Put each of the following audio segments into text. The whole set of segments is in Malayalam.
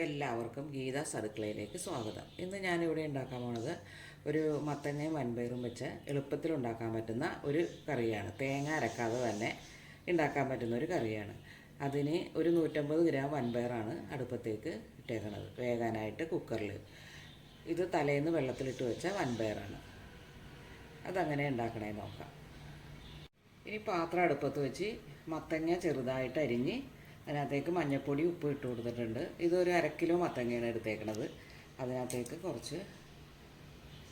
എല്ലാവർക്കും ഗീത സർക്കിളയിലേക്ക് സ്വാഗതം. ഇന്ന് ഞാനിവിടെ ഉണ്ടാക്കാൻ പോണത് ഒരു മത്തങ്ങയും വൻപയറും വെച്ച് എളുപ്പത്തിൽ ഉണ്ടാക്കാൻ പറ്റുന്ന ഒരു കറിയാണ്. തേങ്ങ അരക്കാതെ തന്നെ ഉണ്ടാക്കാൻ പറ്റുന്ന ഒരു കറിയാണ്. അതിന് ഒരു നൂറ്റമ്പത് ഗ്രാം വൻപയറാണ് അടുപ്പത്തേക്ക് ഇട്ടേക്കുന്നത് വേകാനായിട്ട് കുക്കറിൽ. ഇത് തലേന്ന് വെള്ളത്തിലിട്ട് വെച്ച വൻപയറാണ്. അതങ്ങനെ ഉണ്ടാക്കണേ നോക്കാം. ഇനി പാത്രം അടുപ്പത്ത് വെച്ച് മത്തങ്ങ ചെറുതായിട്ട് അരിഞ്ഞ് അതിനകത്തേക്ക് മഞ്ഞൾപ്പൊടി ഉപ്പ് ഇട്ട് കൊടുത്തിട്ടുണ്ട്. ഇതൊരു അര കിലോ മത്തങ്ങയാണ് എടുത്തേക്കണത്. അതിനകത്തേക്ക് കുറച്ച്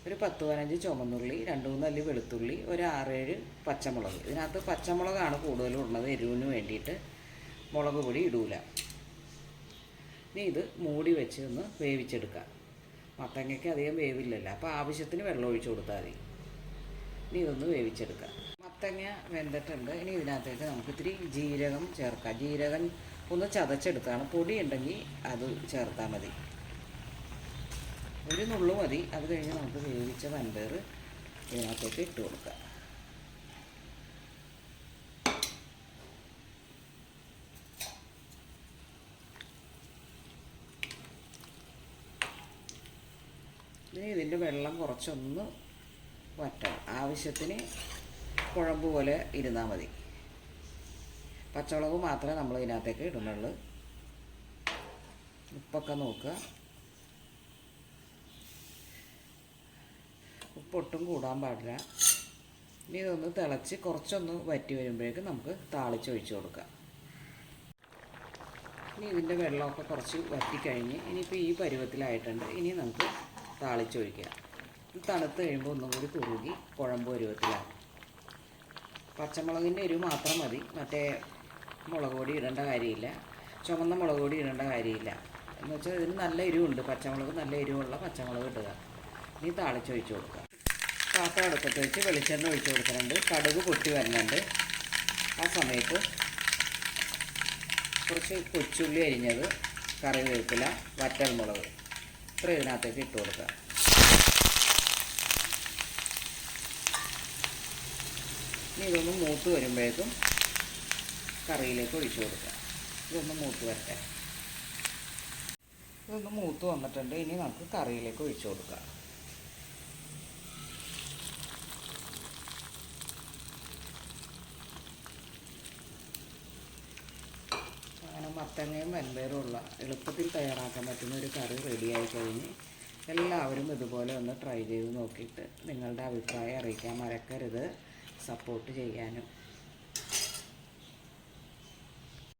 ഒരു പത്ത് പതിനഞ്ച് ചുമന്നുള്ളി രണ്ട് മൂന്ന് അല്ലി വെളുത്തുള്ളി ഒരു ആറേഴ് പച്ചമുളക്. ഇതിനകത്ത് പച്ചമുളകാണ് കൂടുതലും ഉള്ളത് എരിവിന് വേണ്ടിയിട്ട് മുളക് പൊടി ഇടൂല. ഇനി ഇത് മൂടി വെച്ച് ഒന്ന് വേവിച്ചെടുക്കാം. മത്തങ്ങയ്ക്ക് അധികം വേവില്ലല്ലോ. അപ്പോൾ ആവശ്യത്തിന് വെള്ളം ഒഴിച്ച് കൊടുത്താൽ മതി. ഇനി ഇതൊന്ന് വേവിച്ചെടുക്കാം. മത്തങ്ങ വെന്തിട്ടുണ്ട്. ഇനി ഇതിനകത്തേക്ക് നമുക്ക് ഇത്തിരി ജീരകം ചേർക്കാം. ജീരകം ഒന്ന് ചതച്ചെടുത്താണ് പൊടി ഉണ്ടെങ്കിൽ അത് ചേർത്താൽ മതി. ഒരു നുള്ളു മതി. അത് കഴിഞ്ഞ് നമുക്ക് വേവിച്ച വൻപയർ ഇതിനകത്തേക്ക് ഇട്ട് കൊടുക്കാം. ഇതിന്റെ വെള്ളം കുറച്ചൊന്ന് വറ്റണം. ആവശ്യത്തിന് കുഴമ്പ് പോലെ ഇരുന്നാൽ മതി. പച്ചമുളക് മാത്രമേ നമ്മൾ ഇതിനകത്തേക്ക് ഇടുന്നുള്ളൂ. ഉപ്പൊക്കെ നോക്കുക. ഉപ്പൊട്ടും കൂടാൻ പാടില്ല. ഇനി ഇതൊന്ന് തിളച്ച് കുറച്ചൊന്ന് വറ്റി വരുമ്പോഴേക്കും നമുക്ക് താളിച്ചൊഴിച്ച് കൊടുക്കാം. ഇനി ഇതിന്റെ വെള്ളമൊക്കെ കുറച്ച് വറ്റിക്കഴിഞ്ഞ് ഇനിയിപ്പോൾ ഈ പരുവത്തിലായിട്ടുണ്ട്. ഇനി നമുക്ക് താളിച്ചൊഴിക്കാം ഇത് തണുത്ത് കഴിയുമ്പോൾ ഒന്നും കൂടി കുറുകി കുഴമ്പ് പരുവത്തിലാവും പച്ചമുളകിന്റെ എരിവ് മാത്രം മതി. മറ്റേ മുളക് പൊടി ഇടേണ്ട കാര്യമില്ല. ചുമന്ന മുളക് പൊടി ഇടേണ്ട കാര്യമില്ല. എന്ന് വെച്ചാൽ ഇതിന് നല്ല എരിവുണ്ട്. പച്ചമുളക് നല്ല എരിവുള്ള പച്ചമുളക് ഇടുക. ഇനി താളിച്ചൊഴിച്ച് കൊടുക്കുക. പാത്രം അടുപ്പത്ത് വെച്ച് വെളിച്ചെണ്ണ ഒഴിച്ച് കൊടുക്കുന്നുണ്ട്. കടുക് പൊട്ടി വരുന്നുണ്ട്. ആ സമയത്ത് കുറച്ച് കൊച്ചുള്ളി അരിഞ്ഞത് കറിവേപ്പില വറ്റൽമുളക് ഇത്ര ഇതിനകത്തേക്ക് ഇട്ട് കൊടുക്കുക. ഇനി ഇതൊന്ന് മൂത്ത് വരുമ്പോഴേക്കും കറിയിലേക്ക് ഒഴിച്ചു കൊടുക്കുക ഇതൊന്ന് മൂത്ത് വരട്ടെ. ഇതൊന്ന് മൂത്ത് വന്നിട്ടുണ്ട്. ഇനി നമുക്ക് കറിയിലേക്ക് ഒഴിച്ചു കൊടുക്കാം. അങ്ങനെ മത്തങ്ങയും വൻപയറും ഉള്ള എളുപ്പത്തിൽ തയ്യാറാക്കാൻ പറ്റുന്ന ഒരു കറി റെഡിയായി കഴിഞ്ഞ് എല്ലാവരും ഇതുപോലെ ഒന്ന് ട്രൈ ചെയ്ത് നോക്കിയിട്ട് നിങ്ങളുടെ അഭിപ്രായം അറിയിക്കാൻ മറക്കരുത്. സപ്പോർട്ട് ചെയ്യാനും